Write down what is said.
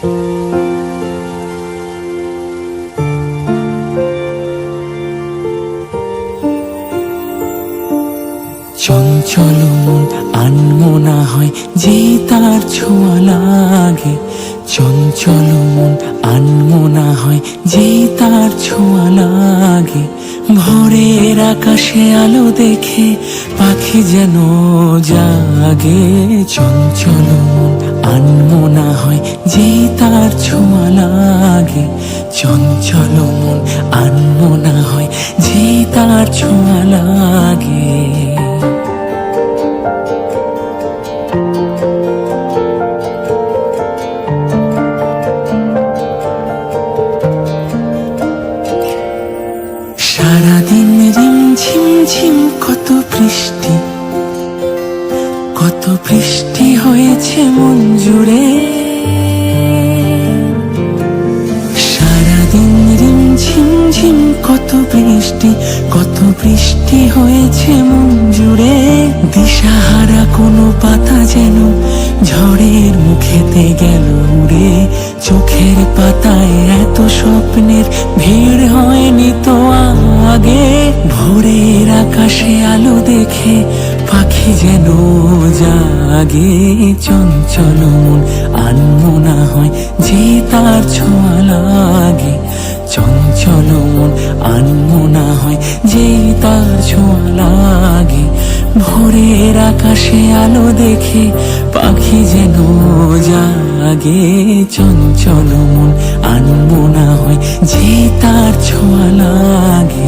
চঞ্চল মন আনমনা হয় যে তার ছোঁয়া লাগে। চঞ্চল মন আনমনা হয় যে তার ছোঁয়া লাগে। ভোরের আকাশে আলো দেখে পাখি যেন জাগে। চঞ্চলন মন আনমনা হয় তার ছোঁয়া লাগে চঞ্চল মন আনমনা হয় যে তার ছোঁয়া লাগে সারাদিন রিম ঝিম ঝিম কত বৃষ্টি কত বৃষ্টি হয়েছে মন জুড়ে। ঝিম ঝিম কত বৃষ্টি কত বৃষ্টি হয়েছে মন জুড়ে। দিশাহারা কোনো পাতা যেন ঝড়ের মুখেতে গেল উড়ে। চোখের পাতায় এত স্বপ্নের ভিড় হয়নি তো আগে। ভোরের আকাশে আলো দেখে পাখি যেন জাগে। চঞ্চল মন আনমনা হয় যে তার ছোঁয়া আনমনা হয়, যেই তার ছোঁয়া লাগে। ভোরের আকাশে আলো দেখে পাখি যেন জাগে। চঞ্চল মন আনমনা হয় যে তার ছোঁয়া লাগে।